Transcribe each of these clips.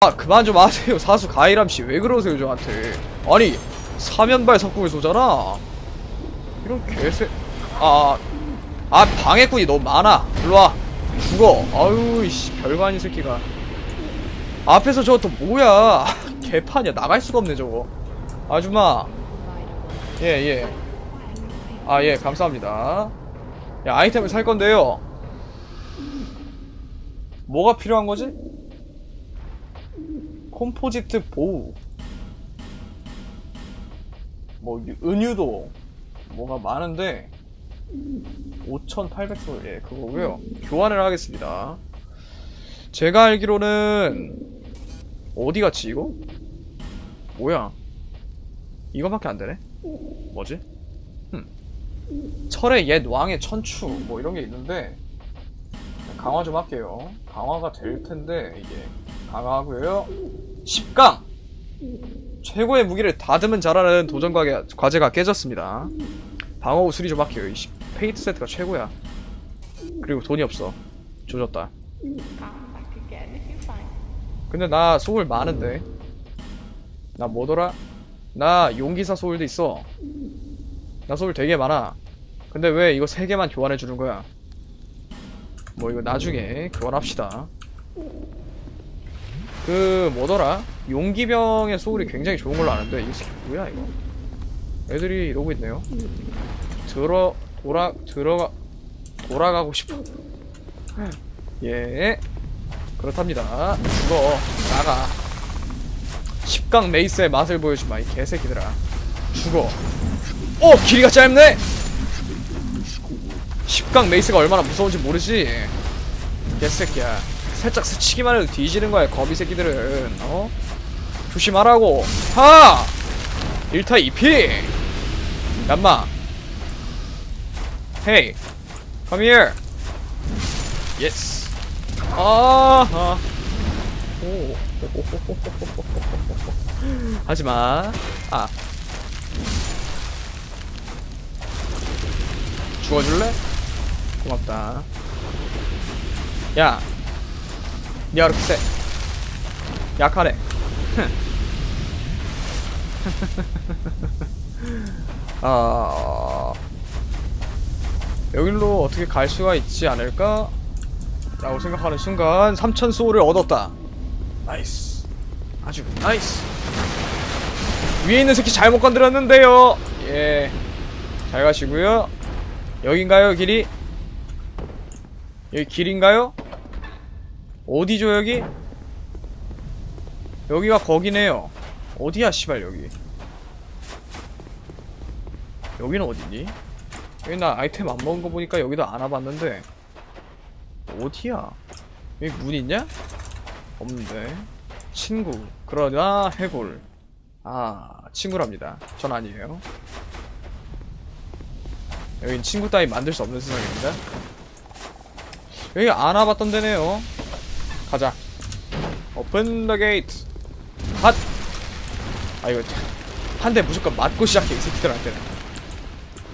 아 그만 좀 하세요. 사수 가이람씨 왜 그러세요 저한테? 아니 사면발 석궁을 쏘잖아. 이런 개새. 아, 아 방해꾼이 너무 많아. 일로와. 죽어. 아유 이씨 별거 아닌 새끼가. 앞에서 저거 또 뭐야? 개판이야. 나갈 수가 없네 저거. 아줌마. 예예. 아 예 감사합니다. 야 아이템을 살 건데요. 뭐가 필요한 거지? 콤포지트 보우. 뭐 유- 은유도 뭐가 많은데 5800소 예 그거고요. 교환을 하겠습니다. 제가 알기로는 어디 갔지 이거? 뭐야? 이거밖에 안 되네? 뭐지? 흠. 철의 옛 왕의 천추 뭐 이런 게 있는데 강화 좀 할게요. 강화가 될 텐데 이게 강화하고요 10강. 최고의 무기를 다듬은 자라는 도전 과제, 과제가 깨졌습니다. 방어구 수리 좀 할게요. 페이트 세트가 최고야. 그리고 돈이 없어. 조졌다. 근데 나 소울 많은데. 나 뭐더라? 나 용기사 소울도 있어. 나 소울 되게 많아. 근데 왜 이거 세 개만 교환해 주는 거야? 뭐 이거 나중에 교환합시다 그 뭐더라? 용기병의 소울이 굉장히 좋은 걸로 아는데 이게 뭐야 이거 애들이 이러고 있네요 들어 돌아 들어가 돌아가고 싶어 예 그렇답니다. 죽어. 나가. 10강 메이스의 맛을 보여주마, 이 개새끼들아. 죽어. 오! 길이가 짧네! 10강 메이스가 얼마나 무서운지 모르지? 개새끼야. 살짝 스치기만 해도 뒤지는 거야, 거미 새끼들은. 어? 조심하라고. 하! 1타 2피! 얌마. Hey. Come here. Yes. 아하. 오. 하지마. 아. 죽어줄래? 고맙다. 야. 그렇게 세. 약하네. 아. 여기로 어떻게 갈 수가 있지 않을까? 라고 생각하는 순간 3000 소울을 얻었다 나이스 아주 나이스 위에 있는 새끼 잘못 건드렸는데요 예 잘 가시고요 여긴가요 길이? 여기 길인가요? 어디죠 여기? 여기가 거기네요. 어디야 씨발 여기? 여기는 어디니? 여기 나 아이템 안 먹은 거 보니까 여기도 안 와봤는데. 어디야? 여기 문 있냐? 없는데. 친구. 그러나 해골. 아 친구랍니다. 전 아니에요. 여긴 친구 따위 만들 수 없는 세상입니다. 여기 안 와봤던 데네요 가자. 오픈 더 게이트 핫! 아 이거 한 대 무조건 맞고 시작해 이 새끼들한테는.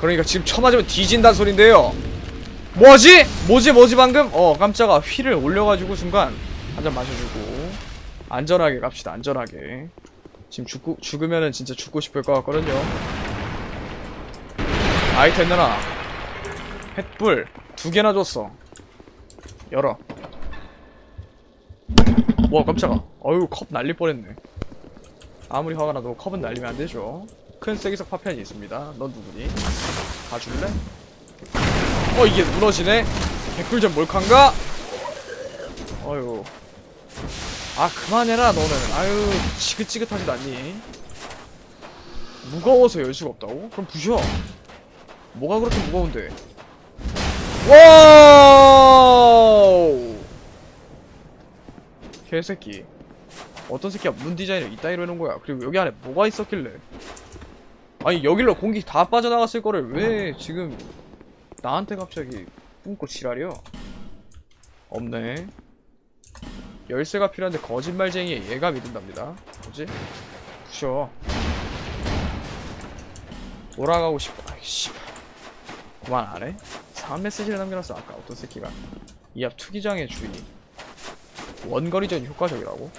그러니까 지금 쳐맞으면 뒤진다는 소린데요. 뭐지? 뭐지? 뭐지 방금? 어 깜짝아. 휘를 올려가지고 순간 한 잔 마셔주고. 안전하게 갑시다 안전하게. 지금 죽고, 죽으면은 진짜 죽고 싶을 것 같거든요. 아이템 내놔 햇불 두 개나 줬어. 열어 와 깜짝아 어휴 컵 날릴 뻔했네 아무리 화가 나도 컵은 날리면 안 되죠 큰 세기석 파편이 있습니다 넌 누구니? 가줄래? 어 이게 무너지네? 개꿀잼 몰칸가? 어휴 아 그만해라 너는 아유 지긋지긋하지도 않니? 무거워서 열 수가 없다고? 그럼 부셔 뭐가 그렇게 무거운데 와우 개새끼 어떤 새끼야 문 디자인을 이따위로 해놓은 거야 그리고 여기 안에 뭐가 있었길래 아니 여길로 공기 다 빠져나갔을 거를 왜 지금 나한테 갑자기 뿜고 지랄이야? 없네. 열쇠가 필요한데 거짓말쟁이의 얘가 믿은답니다. 뭐지? 부셔. 돌아가고 싶어. 아이씨. 그만 안 해? 사업 메시지를 남겨놨어. 아까 어떤 새끼가. 이앞 투기장의 주의. 원거리전 효과적이라고?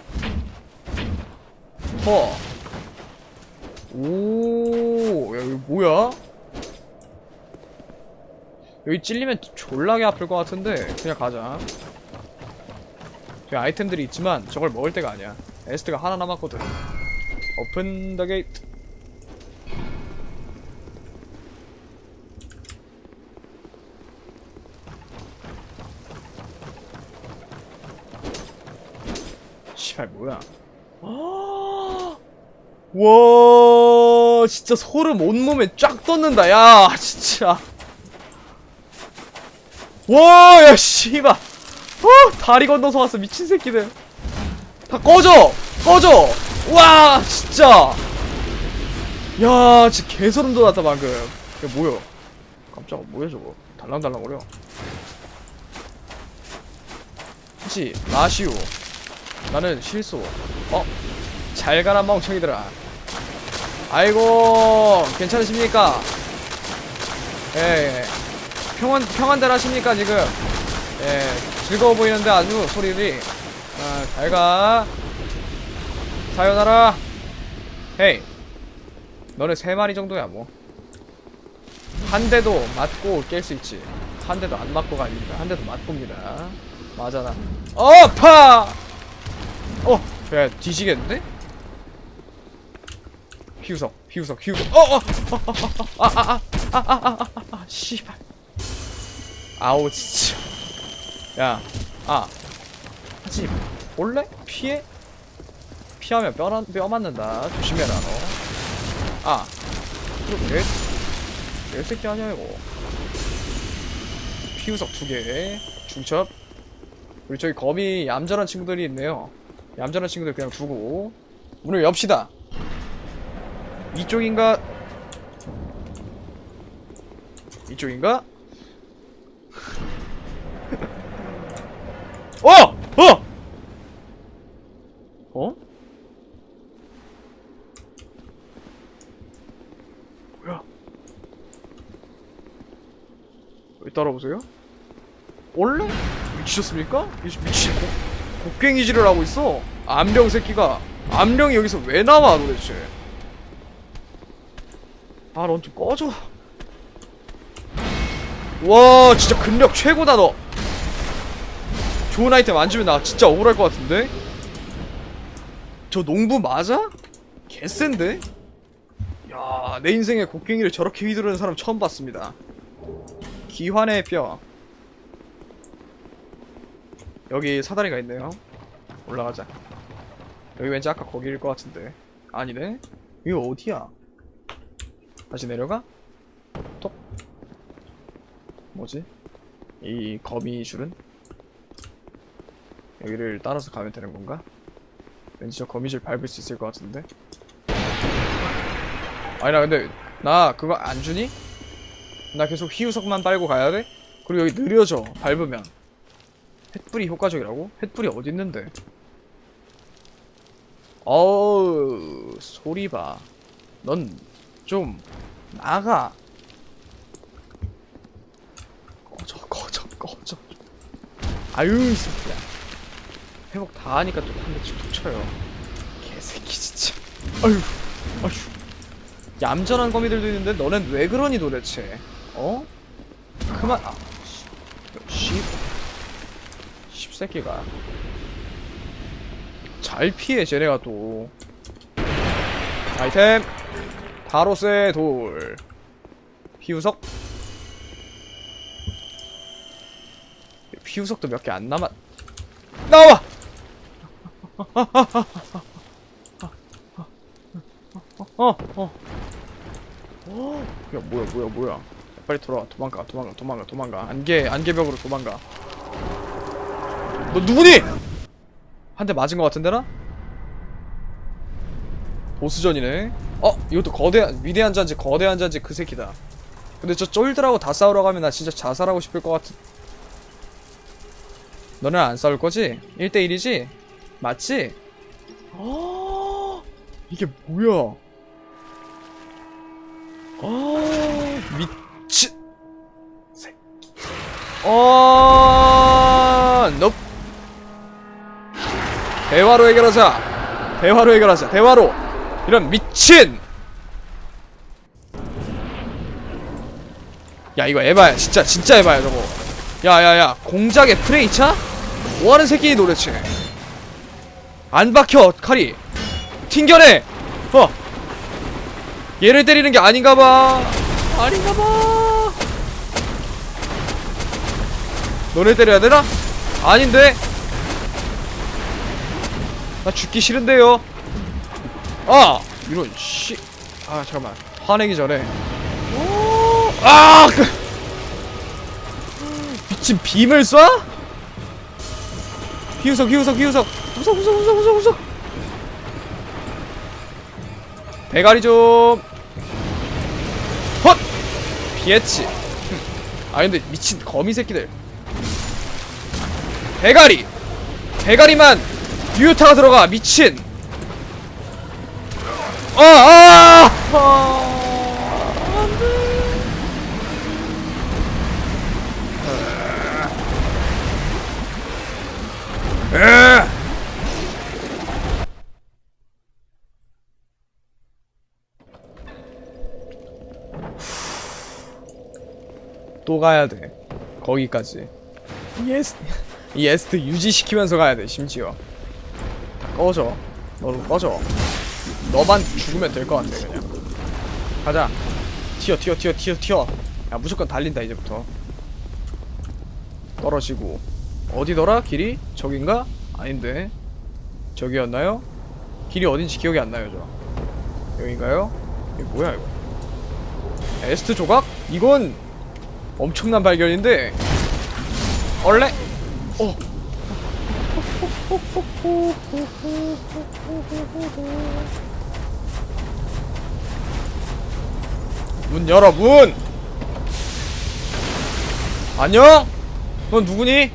퍼. 오, 야, 여기 뭐야? 여기 찔리면 졸라게 아플 것 같은데 그냥 가자. 저기 아이템들이 있지만 저걸 먹을 때가 아니야. 에스트가 하나 남았거든. 오픈 더 게이트. 씨발 뭐야? 와 진짜 소름 온몸에 쫙 돋는다. 야 진짜. 와야 씨발. 어 다리 건너서 왔어 미친 새끼들. 다 꺼져! 꺼져! 와 진짜. 야 진짜 개소름 돋았다 방금. 야 뭐야? 깜짝아 뭐야 저거? 달랑달랑거려. 그치 마시오 나는 실수. 어? 잘 가라 멍청이들아. 아이고 괜찮으십니까? 예, 예. 평안 평안들 하십니까 지금? 예 즐거워 보이는데 아주 소리들이. 아, 잘가. 사요나라. 헤이. 너네 세 마리 정도야 뭐. 한 대도 맞고 깰 수 있지. 한 대도 안 맞고가 아닙니다. 한 대도 맞고입니다. 맞아나 어파 어! 야 뒤지겠는데? 휘우석 휘우석 휘우석 어어! 아아아아아아아아 씨발 아우 진짜 야아 하지 볼래? 피해? 피하면 뼈, 난- 뼈 맞는다 조심해라 너 아 이거 내, 내 새끼 아니야 이거 피우석 두개 중첩 우리 저기 거미 얌전한 친구들이 있네요 얌전한 친구들 그냥 두고 문을 엽시다 이쪽인가 이쪽인가 어! 어! 어? 뭐야? 왜 따라오세요? 원래? 미치셨습니까? 이 미친 고, 곡괭이질을 하고 있어 안령 새끼가 안령이 여기서 왜 나와 도대체 아넌 좀 꺼져 와 진짜 근력 최고다 너 좋은 아이템 안 주면 나 진짜 억울할 것 같은데 저 농부 맞아? 개센데? 야, 내 인생에 곡괭이를 저렇게 휘두르는 사람 처음 봤습니다. 기환의 뼈. 여기 사다리가 있네요. 올라가자. 여기 왠지 아까 거기일 것 같은데. 아니네? 이거 어디야? 다시 내려가? 톡. 뭐지? 이 거미줄은? 여기를 따라서 가면 되는 건가? 왠지 저 거미줄 밟을 수 있을 것 같은데? 아니 나 근데 나 그거 안 주니? 나 계속 희우석만 빨고 가야 돼? 그리고 여기 느려져 밟으면 횃불이 효과적이라고? 횃불이 어디 있는데? 어우 소리 봐. 넌 좀 나가. 꺼져 꺼져 꺼져. 아유 이 새끼야. 회복 다 하니까 또 한 대씩 툭 쳐요. 개새끼 진짜. 아유 아유. 얌전한 거미들도 있는데 너넨 왜 그러니 도대체? 어? 그만 아 십새끼가 잘 피해 쟤네가 또 아이템 다로스의 돌 피우석 피우석도 몇 개 안 남았 나와 어, 어. 어, 야, 뭐야, 뭐야, 뭐야. 빨리 돌아와. 도망가, 도망가, 도망가, 도망가. 안개, 안개벽으로 도망가. 너 누구니? 한 대 맞은 것 같은데 나? 보스전이네. 어, 이것도 거대한, 위대한 잔지, 거대한 잔지 그 새끼다. 근데 저 쫄들하고 다 싸우러 가면 나 진짜 자살하고 싶을 것 같은. 너네 안 싸울 거지? 1대1이지? 맞지? 어, 이게 뭐야? 아 미치 새끼 어 넙. 대화로 해결하자. 대화로 해결하자. 대화로. 이런 미친. 야 이거 에바야. 진짜 진짜 에바야 저거. 야야야. 공작에 프레이차? 뭐하는 새끼니 도대체. 안 박혀 칼이. 튕겨내. 어. 얘를 때리는 게 아닌가봐. 아닌가봐. 너네 때려야 되나? 아닌데 나 죽기 싫은데요. 아! 이런 씨 아 잠깐만. 화내기 전에. 오, 아! 그. 미친 빔을 쏴? 비우석 비우석 비우석. 우석 우석 우석 우석 우석. 대가리 좀. 헛! 피했지. 아 근데 미친 거미 새끼들. 대가리! 대가리만 유효타가 들어가 미친 아아 아, 안돼 에 또 가야 돼. 거기까지. 이 에스트 유지시키면서 가야 돼, 심지어. 다 꺼져. 너도 꺼져. 너만 죽으면 될 것 같아, 그냥. 가자. 튀어, 튀어, 튀어, 튀어, 튀어. 야, 무조건 달린다, 이제부터. 떨어지고. 어디더라, 길이? 저긴가? 아닌데. 저기였나요? 길이 어딘지 기억이 안 나요, 저. 여긴가요? 이게 뭐야, 이거. 에스트 조각? 이건 엄청난 발견인데 얼레 어 문 열어 문! 안녕? 넌 누구니?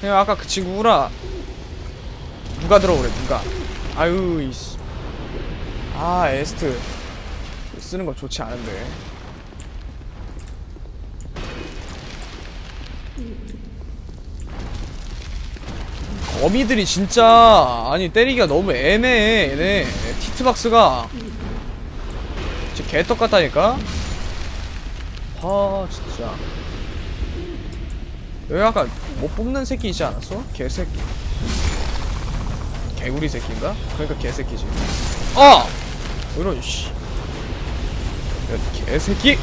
그냥 아까 그 친구구나. 누가 들어오래 누가? 아유 이씨. 아 에스트. 쓰는 거 좋지 않은데 거미들이 진짜 아니 때리기가 너무 애매해 얘네. 티트박스가. 진짜 개떡 같다니까? 아 진짜. 여기 아까 못 뽑는 새끼 있지 않았어? 개새끼. 개구리 새끼인가? 그러니까 개새끼지. 아! 이런 씨. 야, 개새끼!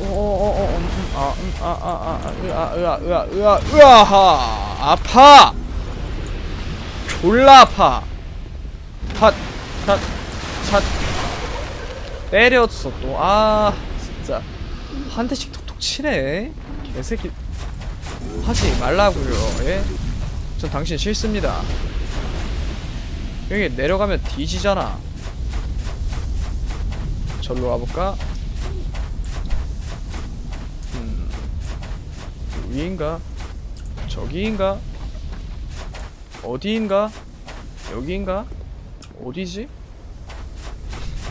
어어어어 음, 아, 음, 아, 아, 아, 으아, 으아, 으아, 으아, 으아하, 아파! 졸라 아파! 탓. 때렸어, 또. 아, 진짜. 한 대씩 톡톡 치네. 개새끼. 하지 말라고요, 예? 전 당신 싫습니다. 여기 내려가면 뒤지잖아. 절로 와볼까? 음, 위인가? 저기인가? 어디인가? 여기인가? 어디지?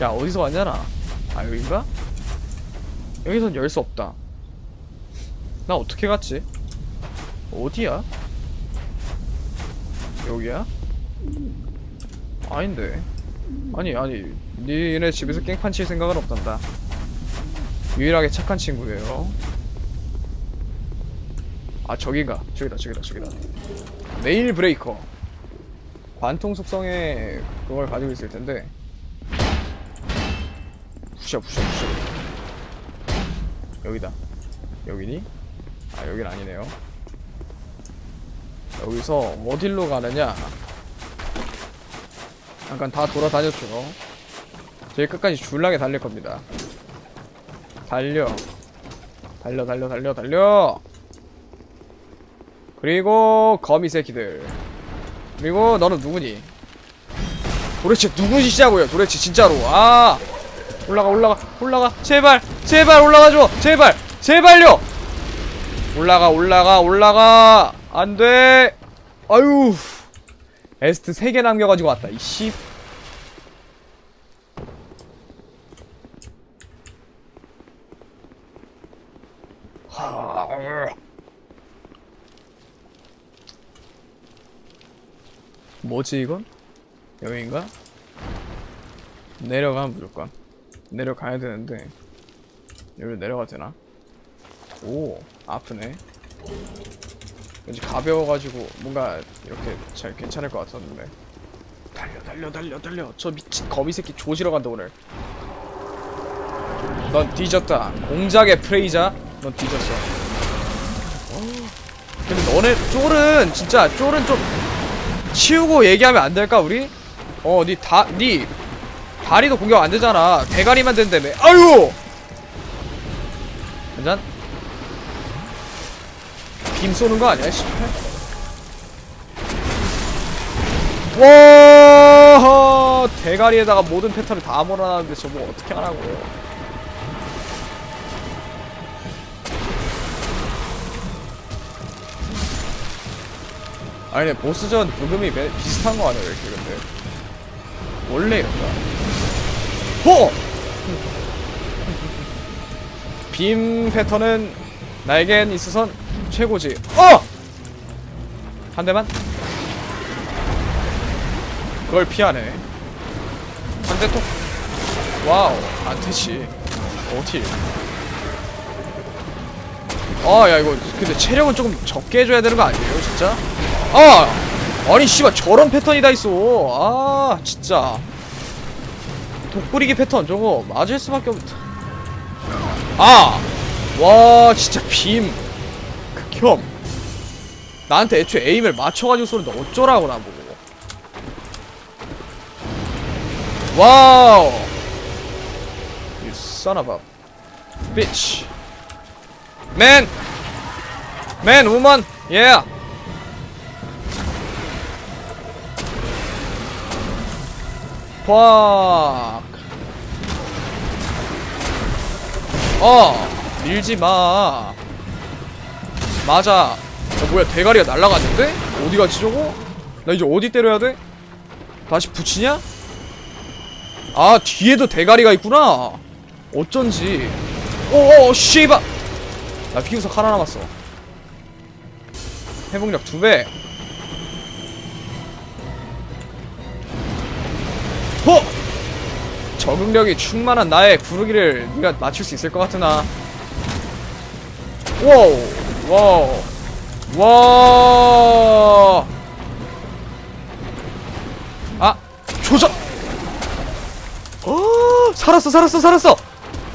야 어디서 왔냐나? 아 여긴가? 여기선 열 수 없다 나 어떻게 갔지? 어디야? 여기야? 아닌데 아니 아니 니네 집에서 깽판 칠 생각은 없단다 유일하게 착한 친구예요 아 저기가. 저기다 저기다 저기다. 네일 브레이커. 관통 속성의 그걸 가지고 있을 텐데. 부셔 부셔 부셔. 여기다. 여기니? 아 여긴 아니네요. 여기서 어딜로 가느냐? 잠깐 다 돌아다녔죠. 제일 끝까지 줄나게 달릴 겁니다. 달려. 달려 달려 달려 달려 그리고 거미 새끼들. 그리고 너는 누구니? 도대체 누구시냐고요? 도대체 진짜로. 아! 올라가 올라가 올라가. 제발 제발 올라가줘. 제발 제발요! 올라가 올라가 올라가. 안돼. 아유. 에스트 3개 남겨가지고 왔다 이씨 뭐지 이건? 여기인가? 내려가 무조건. 내려가야 되는데. 여기로 내려가도 되나? 오 아프네. 왠지 가벼워가지고 뭔가 이렇게 잘 괜찮을 것 같았는데. 달려 달려 달려 달려. 저 미친 거미 새끼 조지러 간다 오늘. 넌 뒤졌다. 공작의 프레이자? 넌 뒤졌어. 어, 근데 너네 쫄은 진짜 쫄은 좀 치우고 얘기하면 안 될까 우리? 어 니 다 니 다리도 공격 안 되잖아. 대가리만 된다며. 아유! 괜찮? 빔 쏘는 거 아니야 씨발 와 대가리에다가 모든 패턴을 다 몰아놨는데 저거 어떻게 하라고 아니 근데 보스전 부금이 매- 비슷한 거 아니야 왜 이렇게 근데? 원래 이런가 호! 빔 패턴은 나에겐 있어선 최고지. 어! 한 대만? 그걸 피하네. 한 대 톡. 와우 안 되지. 어딜 아야 이거 근데 체력은 조금 적게 해줘야 되는 거 아니에요 진짜? 아! 아니 씨발 저런 패턴이 다 있어. 아 진짜. 독부리기 패턴 저거. 맞을 수밖에 없 아! 와 진짜 빔. 극혐. 나한테 애초에 에임을 맞춰가지고 쏘는데 어쩌라고 나보고. 와우. You son of a bitch. Man. Man woman. Yeah fuck 어 밀지 마 맞아 어 뭐야 대가리가 날라갔는데? 어디 갔지 저거? 나 이제 어디 때려야 돼? 다시 붙이냐? 아 뒤에도 대가리가 있구나 어쩐지 오오 씨바 나 피우석 하나 남았어 회복력 두 배 적응력이 충만한 나의 구르기를 네가 맞출 수 있을 것 같으나 와우 와우 와 아! 조작! 어 살았어 살았어 살았어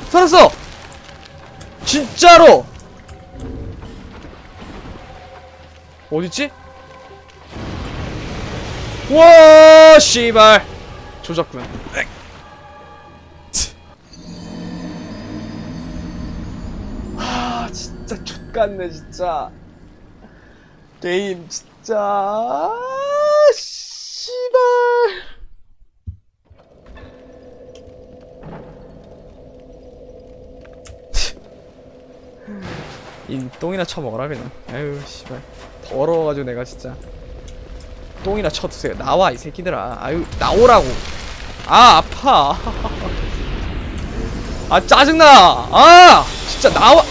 살았어 진짜로 어딨지? 와 씨발 조작군 족같네 진짜. 게임 진짜. 아, 씨발. 이 똥이나 쳐먹어라 그냥. 아유 씨발. 더러워가지고 내가 진짜. 똥이나 쳐드세요. 나와 이 새끼들아. 아유 나오라고. 아 아파. 아 짜증나. 아 진짜 나와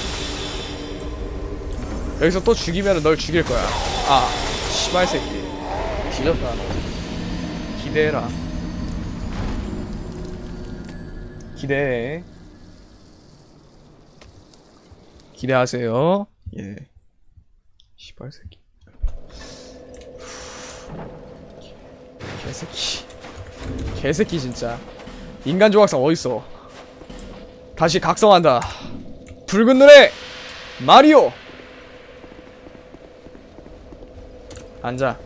여기서 또 죽이면 널 죽일 거야. 아 씨발 새끼. 뒤졌다. 너 기대해라. 기대해. 기대하세요. 예. 씨발 새끼. 개새끼. 개새끼 진짜. 인간 조각상 어딨어? 다시 각성한다. 붉은 눈의 마리오 앉아.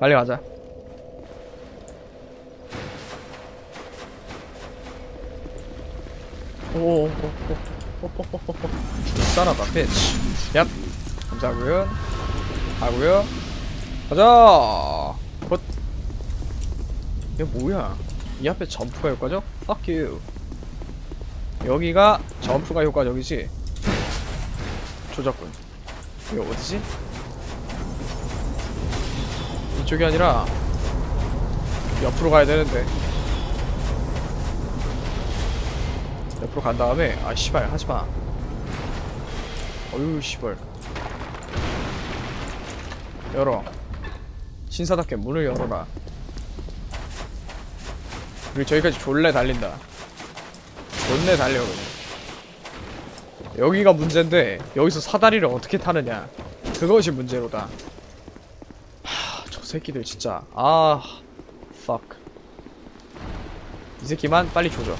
빨리 가자. 오오오오오오오오오. 싸나다 피치. 얍. 감사하고요. 하고요. 가자! 곧 이거 뭐야? 이 앞에 점프가 효과죠? Fuck you. 여기가 점프가 효과적이지. 조작군 이거 어디지? 이쪽이 아니라 옆으로 가야 되는데. 옆으로 간 다음에 아 씨발 하지마. 어휴 씨발. 열어. 신사답게 문을 열어라. 그리고 저기까지 졸래 달린다. 존내 달려 그냥 여기가 문제인데 여기서 사다리를 어떻게 타느냐 그것이 문제로다 하, 저 새끼들 진짜 아 fuck 이 새끼만 빨리 조져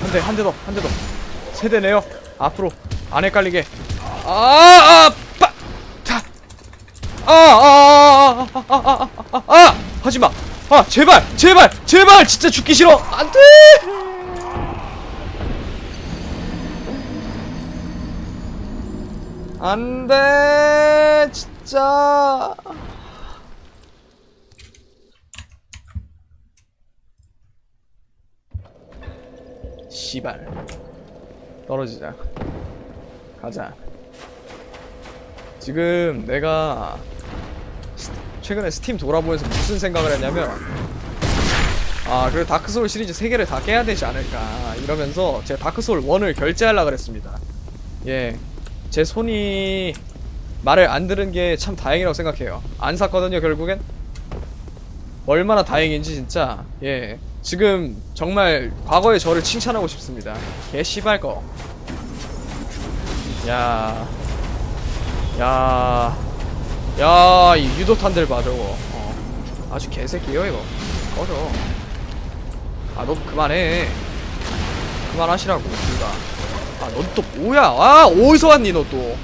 한 대 한 대 더 한 대 더 세 대 내요 앞으로 안 헷갈리게 아아 빠! 타! 아, 아, 아, 아, 아, 아, 아, 아, 하지 마. 아, 제발, 제발, 제발, 진짜 죽기 싫어. 안 돼. 안 돼, 진짜. 씨발. 떨어지자. 가자. 지금 내가 스- 최근에 스팀 돌아보면서 무슨 생각을 했냐면 아 그래 다크소울 시리즈 3개를 다 깨야 되지 않을까 이러면서 제가 다크소울 1을 결제하려고 그랬습니다 예 제 손이 말을 안 들은 게 참 다행이라고 생각해요 안 샀거든요 결국엔 얼마나 다행인지 진짜 예 지금 정말 과거의 저를 칭찬하고 싶습니다 개 씨발 거 야, 야, 야, 이 유도탄들 봐, 저거. 어. 아주 개새끼요, 이거. 꺼져. 아, 너 그만해. 그만하시라고, 둘 다. 아, 넌 또 뭐야? 아, 어디서 왔니, 너 또?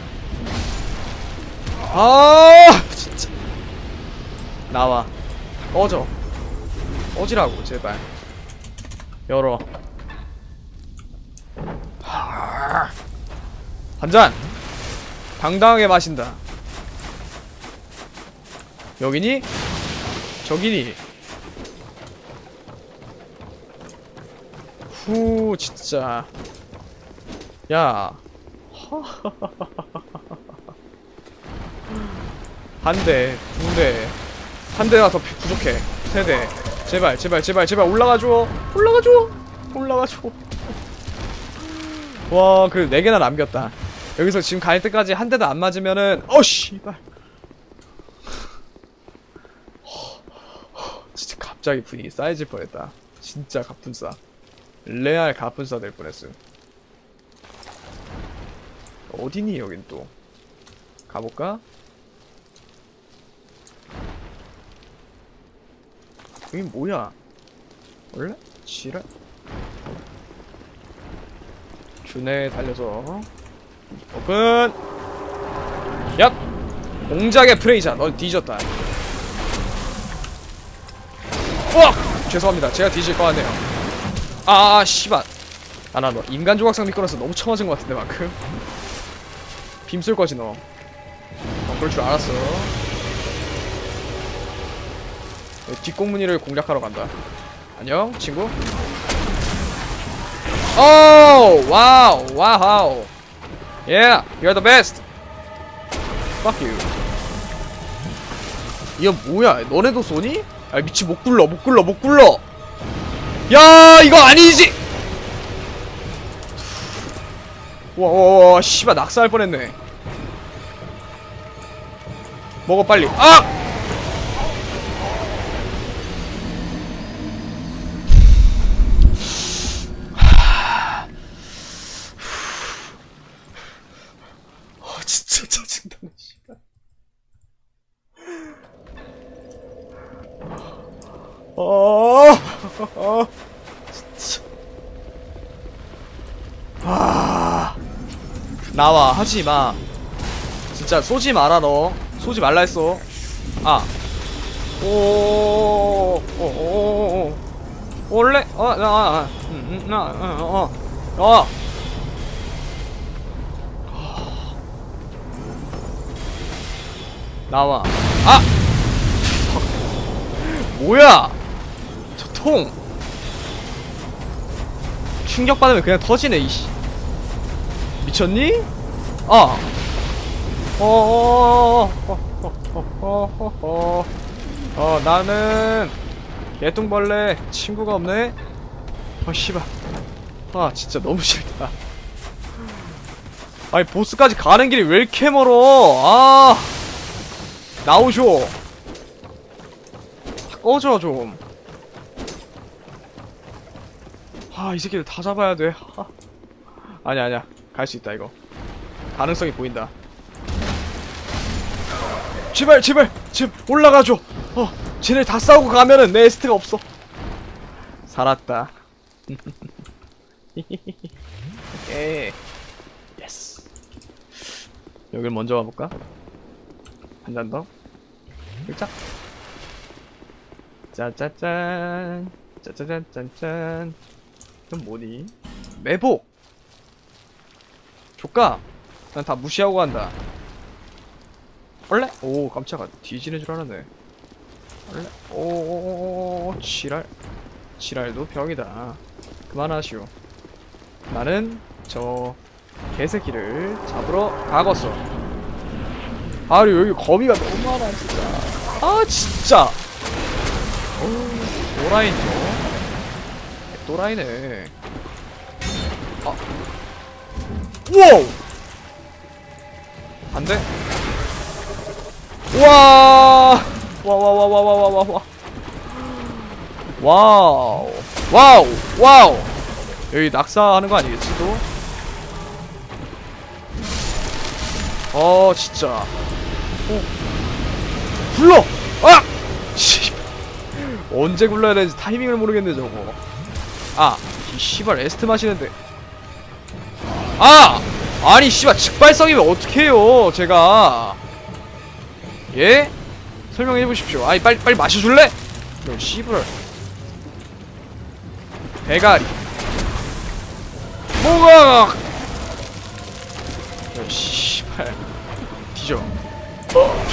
아, 진짜. 나와. 꺼져. 꺼지라고, 제발. 열어. 한 잔! 당당하게 마신다. 여기니? 저기니? 후, 진짜. 야. 한 대, 두 대. 한 대가 더 피- 부족해. 세 대. 제발, 제발, 제발, 제발, 올라가줘. 올라가줘. 올라가줘. 와, 그, 네 개나 남겼다. 여기서 지금 갈 때까지 한 대도 안 맞으면은, 어, 씨발. 진짜 갑자기 분위기 쌓여질 뻔했다. 진짜 가뿐싸. 레알 가뿐싸 될 뻔했어. 어디니, 여긴 또. 가볼까? 여긴 뭐야? 원래? 지랄? 준에 달려서 오픈 얍 공작의 프레이자 넌 뒤졌다 우와 죄송합니다 제가 뒤질 것 같네요 아 씨발 아나 너 인간 조각상 미끄러서 너무 처맞은 것 같은데 만큼 빔쓸 거지 너 어, 그럴 줄 알았어 네, 뒷공무니를 공략하러 간다 안녕 친구 오 와우 와우 Yeah, you're the best. Fuck you. 이거 뭐야? 너네도 쏘니? 아 미치 못 굴러 못 굴러 못 굴러. 야 이거 아니지. 와와와 씨발 낙사할 뻔했네. 먹어 빨리. 아! 아 진짜 짜증나네 씨발. 어. 어. 진짜. 아. 나와 하지 마. 진짜 쏘지 마라 너. 쏘지 말라 했어. 아. 오. 오. 오. 오. 원래 어, 나, 아, 음, 음, 나, 어, 어, 어. 나와. 아! 뭐야? 저 통. 충격받으면 그냥 터지네, 이씨. 미쳤니? 아. 어, 어, 어, 어, 어, 어, 어, 어, 어, 나는 개똥벌레 친구가 없네. 아, 씨발. 아, 진짜 너무 싫다. 아니, 보스까지 가는 길이 왜 이렇게 멀어? 아. 나오쇼 꺼져 좀 아, 이 새끼들 다 잡아야 돼. 아. 아니야, 아니야. 갈 수 있다, 이거. 가능성이 보인다. 제발, 제발, 제발, 올라가줘. 어, 쟤네 다 싸우고 가면은 내 에스트가 없어. 살았다. 오케이. 예스. 여길 먼저 가볼까? 한 잔 더. 살짝. 짜짜짠. 짜짜짠짠짠. 그럼 뭐니? 매복! 조까! 난 다 무시하고 간다. 원래? 오, 깜짝아. 뒤지는 줄 알았네. 원래? 오, 지랄. 지랄도 병이다. 그만하시오. 나는 저 개새끼를 잡으러 가겠어. 아, 그리고 여기 거미가 너무 많아, 진짜. 아, 진짜! 오, 도라이죠. 또라이네. 아. 우와! 안 돼? 와! 와, 와, 와, 와, 와, 와, 와, 와. 와우. 와우! 와우! 여기 낙사하는 거 아니겠지, 또? 어, 진짜. 어. 굴러! 아! 씨. 언제 굴러야 되는지 타이밍을 모르겠네, 저거. 아, 이 씨발 에스트 마시는데. 아! 아니 씨발 직발성이면 어떡해요, 제가. 예? 설명해 보십시오. 아니 빨리 빨리 마셔 줄래? 이런 씨발. 대가리. 뭐가? 이런 씨발. 뒤져. 어.